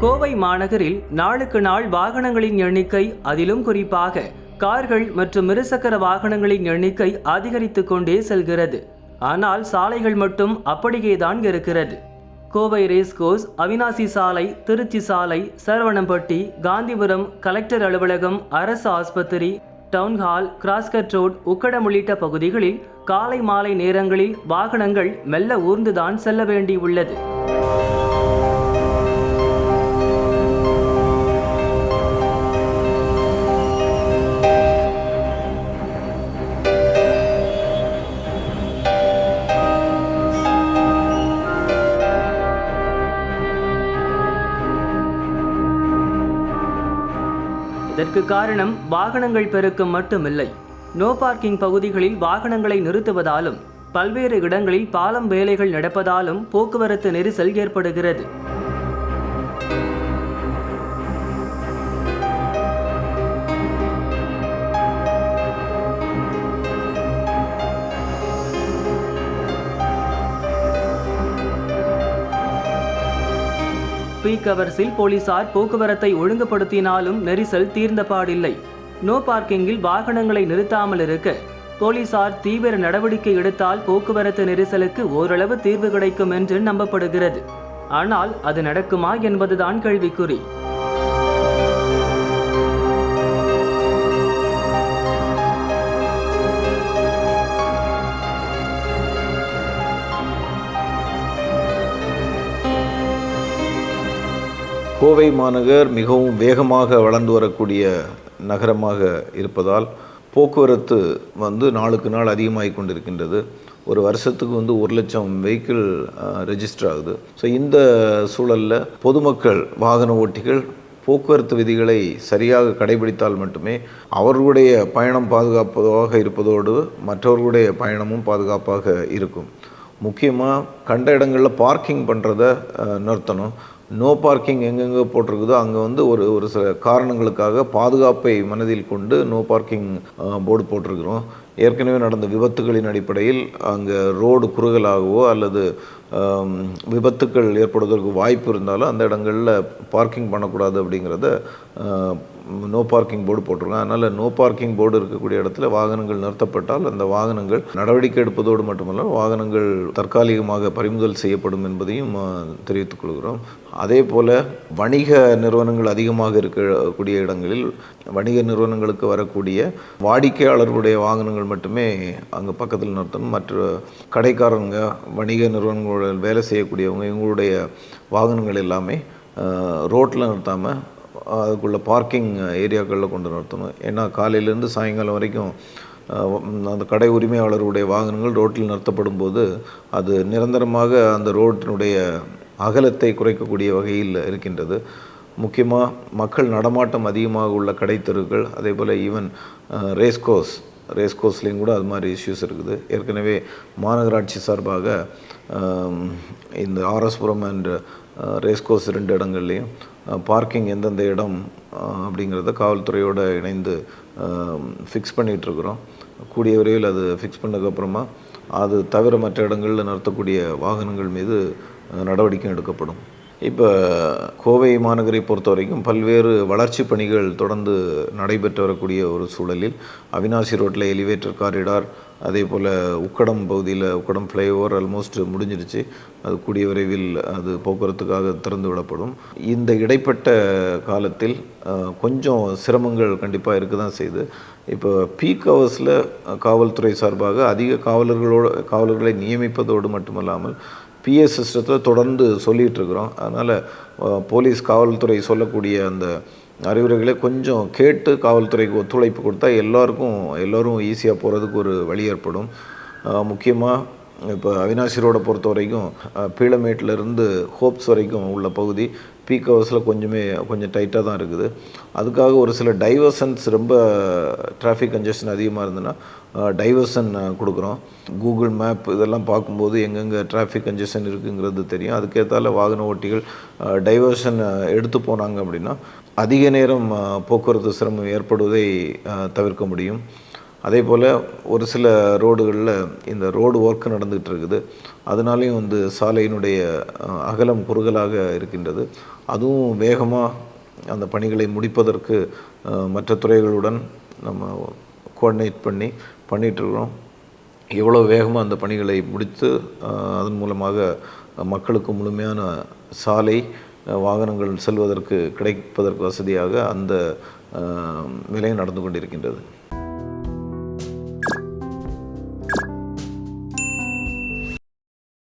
கோவை மாநகரில் நாளுக்கு நாள் வாகனங்களின் எண்ணிக்கை அதிலும் குறிப்பாக கார்கள் மற்றும் இருசக்கர வாகனங்களின் எண்ணிக்கை அதிகரித்து கொண்டே செல்கிறது. ஆனால் சாலைகள் மட்டும் அப்படியேதான் இருக்கிறது. கோவை ரேஸ்கோஸ் அவினாசி சாலை திருச்சி சாலை சரவணம்பட்டி காந்திபுரம் கலெக்டர் அலுவலகம் அரசு ஆஸ்பத்திரி டவுன்ஹால் கிராஸ்கட் ரோட் உக்கடம் உள்ளிட்ட பகுதிகளில் காலை மாலை நேரங்களில் வாகனங்கள் மெல்ல ஊர்ந்துதான் செல்ல வேண்டியுள்ளது. இதற்கு காரணம் வாகனங்கள் பெருக்கம் மட்டுமில்லை. நோ பார்க்கிங் பகுதிகளில் வாகனங்களை நிறுத்துவதாலும் பல்வேறு இடங்களில் பாலம் வேலைகள் நடப்பதாலும் போக்குவரத்து நெரிசல் ஏற்படுகிறது. பீக் அவர்ஸில் போலீசார் போக்குவரத்தை ஒழுங்குபடுத்தினாலும் நெரிசல் தீர்ந்தபாடில்லை நோ பார்க்கிங்கில் வாகனங்களை நிறுத்தாமல் இருக்க போலீசார் தீவிர நடவடிக்கை எடுத்தால் போக்குவரத்து நெரிசலுக்கு ஓரளவு தீர்வு கிடைக்கும் என்று நம்பப்படுகிறது. ஆனால் அது நடக்குமா என்பதுதான் கேள்விக்குறி. கோவை மாநகர் மிகவும் வேகமாக வளர்ந்து வரக்கூடிய நகரமாக இருப்பதால் போக்குவரத்து வந்து நாளுக்கு நாள் அதிகமாகி கொண்டிருக்கின்றது. ஒரு வருஷத்துக்கு வந்து ஒரு லட்சம் வெஹிக்கிள் ரெஜிஸ்டர் ஆகுது. ஸோ இந்த சூழலில் பொதுமக்கள் வாகன ஓட்டிகள் போக்குவரத்து விதிகளை சரியாக கடைபிடித்தால் மட்டுமே அவர்களுடைய பயணம் பாதுகாப்பதாக இருப்பதோடு மற்றவர்களுடைய பயணமும் பாதுகாப்பாக இருக்கும். முக்கியமாக கண்ட இடங்களில் பார்க்கிங் பண்ணுறத நிறுத்தணும். நோ பார்க்கிங் எங்கெங்கே போட்டிருக்குதோ அங்கே வந்து ஒரு ஒரு சில காரணங்களுக்காக பாதுகாப்பை மனதில் கொண்டு நோ பார்க்கிங் போர்டு போட்டிருக்கிறோம். ஏற்கனவே நடந்த விபத்துகளின் அடிப்படையில் அங்கே ரோடு குறுகலாகவோ அல்லது விபத்துக்கள் ஏற்படுவதற்கு வாய்ப்பு இருந்தாலும் அந்த இடங்களில் பார்க்கிங் பண்ணக்கூடாது அப்படிங்கிறத நோ பார்க்கிங் போர்டு போட்டிருக்கோம் அதனால் நோ பார்க்கிங் போர்டு இருக்கக்கூடிய இடத்துல வாகனங்கள் நிறுத்தப்பட்டால் அந்த வாகனங்கள் நடவடிக்கை எடுப்பதோடு மட்டுமல்ல வாகனங்கள் தற்காலிகமாக பறிமுதல் செய்யப்படும் என்பதையும் தெரிவித்துக் கொள்கிறோம். அதே போல் வணிக நிறுவனங்கள் அதிகமாக இருக்கக்கூடிய இடங்களில் வணிக நிறுவனங்களுக்கு வரக்கூடிய வாடிக்கையாளர்களுடைய வாகனங்கள் மட்டுமே அங்கே பக்கத்தில் நிறுத்தணும். மற்ற கடைக்காரங்க வணிக நிறுவனங்கள் நிறுவனங்களோட வேலை செய்யக்கூடியவங்க இவங்களுடைய வாகனங்கள் எல்லாமே ரோட்டில் நிறுத்தாமல் அதுக்குள்ள பார்க்கிங் ஏரியாக்களில் கொண்டு நிறுத்தணும். ஏன்னா காலையிலேருந்து சாயங்காலம் வரைக்கும் அந்த கடை உரிமையாளருடைய வாகனங்கள் ரோட்டில் நிறுத்தப்படும் போது அது நிரந்தரமாக அந்த ரோட்டினுடைய அகலத்தை குறைக்கக்கூடிய வகையில் இருக்கின்றது. முக்கியமாக மக்கள் நடமாட்டம் அதிகமாக உள்ள கடைத்தெருக்கள் அதே போல் ஈவன் ரேஸ்கோஸ் ரேஸ் கோர்ஸ்லேயும் கூட அது மாதிரி இஷ்யூஸ் இருக்குது. ஏற்கனவே மாநகராட்சி சார்பாக இந்த ஆர்எஸ்புரம் அண்ட் ரேஸ்கோஸ் ரெண்டு இடங்கள்லையும் பார்க்கிங் எந்தெந்த இடம் அப்படிங்கிறத காவல்துறையோடு இணைந்து ஃபிக்ஸ் பண்ணிகிட்ருக்குறோம் கூடிய விரைவில் அது ஃபிக்ஸ் பண்ணதுக்கப்புறமா அது தவிர மற்ற இடங்களில் நிறுத்தக்கூடிய வாகனங்கள் மீது நடவடிக்கை எடுக்கப்படும். இப்போ கோவை மாநகரை பொறுத்த வரைக்கும் பல்வேறு வளர்ச்சி பணிகள் தொடர்ந்து நடைபெற்று வரக்கூடிய ஒரு சூழலில் அவினாசி ரோட்டில் எலிவேட்டர் காரிடார் அதே போல் உக்கடம் பகுதியில் உக்கடம் ஃப்ளைஓவர் ஆல்மோஸ்ட் முடிஞ்சிருச்சு. அது கூடிய விரைவில் அது போக்குவரத்துக்காக திறந்து விடப்படும். இந்த இடைப்பட்ட காலத்தில் கொஞ்சம் சிரமங்கள் கண்டிப்பாக இருக்க தான் செய்யுது இப்போ பீக் ஹவர்ஸில் காவல்துறை சார்பாக அதிக காவலர்களோடு காவலர்களை நியமிப்பதோடு மட்டுமல்லாமல் பிஎஸ் சிஸ்டத்தை தொடர்ந்து சொல்லிகிட்டு இருக்கிறோம் அதனால் போலீஸ் காவல்துறை சொல்லக்கூடிய அந்த அறிவுரைகளை கொஞ்சம் கேட்டு காவல்துறைக்கு ஒத்துழைப்பு கொடுத்தா எல்லாருக்கும் எல்லோரும் ஈஸியாக போகிறதுக்கு ஒரு வழி ஏற்படும். முக்கியமாக இப்போ அவினாசி ரோடை பொறுத்த வரைக்கும் பீளமேட்டிலேருந்து ஹோப்ஸ் வரைக்கும் உள்ள பகுதி. பீக் ஹவர்ஸில் கொஞ்சமே கொஞ்சம் டைட்டாக தான் இருக்குது. அதுக்காக ஒரு சில டைவர்சன்ஸ் ரொம்ப டிராஃபிக் கன்ஜெஷன் அதிகமாக இருந்ததுன்னா டைவர்சன் கொடுக்குறோம். கூகுள் மேப் இதெல்லாம் பார்க்கும்போது எங்கெங்கே டிராஃபிக் கன்ஜெஷன் இருக்குங்கிறது தெரியும். அதுக்கேற்றால வாகன ஓட்டிகள் டைவர்ஷன் எடுத்து போனாங்க அப்படின்னா அதிக நேரம் போக்குவரத்து சிரமம் ஏற்படுவதை தவிர்க்க முடியும். அதே போல் ஒரு சில ரோடுகளில் இந்த ரோடு ஒர்க் நடந்துகிட்டு இருக்குது அதனாலேயும் வந்து சாலையினுடைய அகலம் குறுகலாக இருக்கின்றது. அதுவும் வேகமாக அந்த பணிகளை முடிப்பதற்கு மற்ற துறைகளுடன் நம்ம கோஆர்டினேட் பண்ணி பண்ணிகிட்ருக்கிறோம் எவ்வளோ வேகமாக அந்த பணிகளை முடித்து அதன் மூலமாக மக்களுக்கு முழுமையான சாலை வாகனங்கள் செல்வதற்கு கிடைப்பதற்கு வசதியாக அந்த அஹ், நடந்து கொண்டிருக்கின்றது.